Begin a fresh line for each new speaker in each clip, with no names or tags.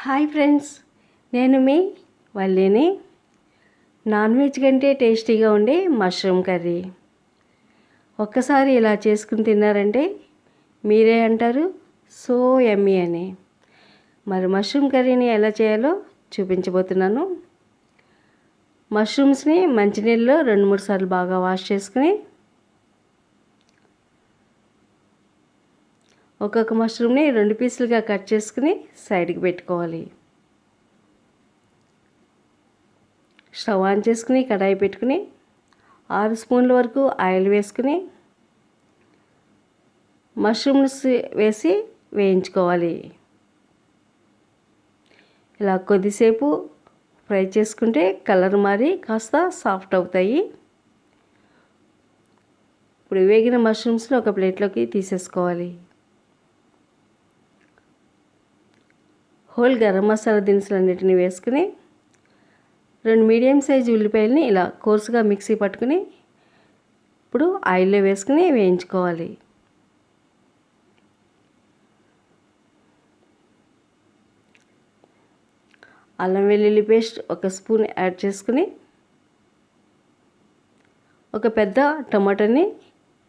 Hi friends నేను మీ వల్లిని. Non veg కంటే టేస్టీగా ఉండే మష్రూమ్ కర్రీ. ఒక్కసారి ఇలా చేసుకుని తిన్నారంటే మీరే అంటారు సో ఎమ్మీ అని. మరి మష్రూమ్ కర్రీని ఎలా చేయాలో చూపించబోతున్నాను. మష్రూమ్స్ని మంచినీళ్ళలో రెండు మూడు సార్లు బాగా వాష్ చేసుకుని ఒక్కొక్క మష్రూమ్ని రెండు పీసులుగా కట్ చేసుకుని సైడ్కి పెట్టుకోవాలి. స్టవ్ ఆన్ చేసుకుని కడాయి పెట్టుకుని ఆరు స్పూన్ల వరకు ఆయిల్ వేసుకుని మష్రూమ్స్ వేసి వేయించుకోవాలి. ఇలా కొద్దిసేపు ఫ్రై చేసుకుంటే కలర్ మారి కాస్త సాఫ్ట్ అవుతాయి. ఇప్పుడు వేగిన మష్రూమ్స్ని ఒక ప్లేట్లోకి తీసేసుకోవాలి. హోల్ గరం మసాలా దినుసులన్నిటిని వేసుకుని రెండు మీడియం సైజు ఉల్లిపాయలని ఇలా కోర్సుగా మిక్సీ పట్టుకుని ఇప్పుడు ఆయిల్లో వేసుకుని వేయించుకోవాలి. అల్లం వెల్లుల్లి పేస్ట్ ఒక స్పూన్ యాడ్ చేసుకుని ఒక పెద్ద టమాటాని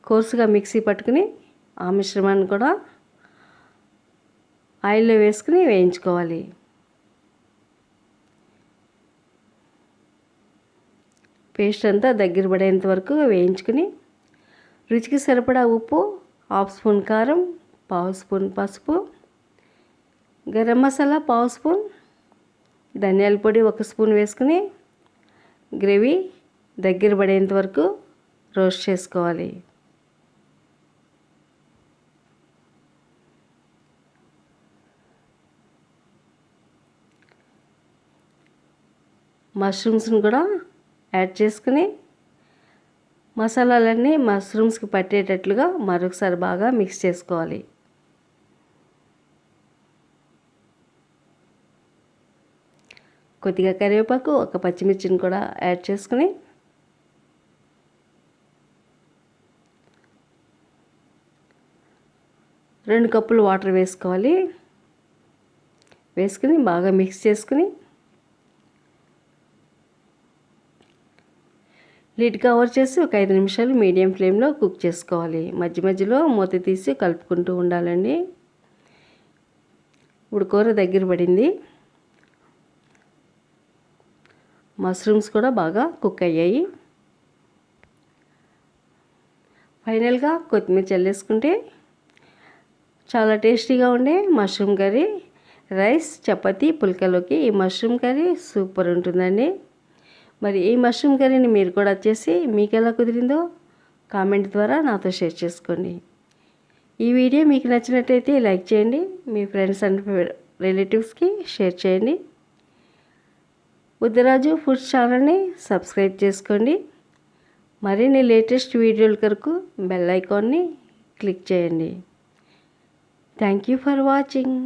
కోర్సుగా మిక్సీ పట్టుకుని ఆ మిశ్రమాన్ని కూడా ఆయిల్లో వేసుకుని వేయించుకోవాలి. పేస్ట్ అంతా దగ్గర పడేంత వరకు వేయించుకుని రుచికి సరిపడా ఉప్పు హాఫ్ స్పూన్ కారం పావు స్పూన్ పసుపు గరం మసాలా పావు స్పూన్ ధనియాల పొడి ఒక స్పూన్ వేసుకుని గ్రేవీ దగ్గర పడేంత వరకు రోస్ట్ చేసుకోవాలి. మష్రూమ్స్ని కూడా యాడ్ చేసుకుని మసాలాలన్నీ మష్రూమ్స్కి పట్టేటట్లుగా మరొకసారి బాగా మిక్స్ చేసుకోవాలి. కొద్దిగా కరివేపాకు ఒక పచ్చిమిర్చిని కూడా యాడ్ చేసుకుని రెండు కప్పులు వాటర్ వేసుకోవాలి. వేసుకుని బాగా మిక్స్ చేసుకుని లిడ్ కవర్ చేసి ఒక ఐదు నిమిషాలు మీడియం ఫ్లేమ్లో కుక్ చేసుకోవాలి. మధ్య మధ్యలో మూత తీసి కలుపుకుంటూ ఉండాలండి. ఇప్పుడు కూర దగ్గర పడింది. మష్రూమ్స్ కూడా బాగా కుక్ అయ్యాయి. ఫైనల్గా కొత్తిమీర చల్లేసుకుంటే చాలా టేస్టీగా ఉండే మష్రూమ్ కర్రీ. రైస్ చపాతీ పుల్కలోకి ఈ మష్రూమ్ కర్రీ సూపర్ ఉంటుందండి. మరి ఈ మష్రూమ్ కర్రీని మీరు కూడా వచ్చేసి మీకు ఎలా కుదిరిందో కామెంట్ ద్వారా నాతో షేర్ చేసుకోండి. ఈ వీడియో మీకు నచ్చినట్టయితే లైక్ చేయండి మీ ఫ్రెండ్స్ అండ్ రిలేటివ్స్కి షేర్ చేయండి. బుద్ధరాజు ఫుడ్స్ ఛానల్ని సబ్స్క్రైబ్ చేసుకోండి. మరిన్ని లేటెస్ట్ వీడియోల కొరకు బెల్ ఐకాన్ని క్లిక్ చేయండి. Thank you for watching.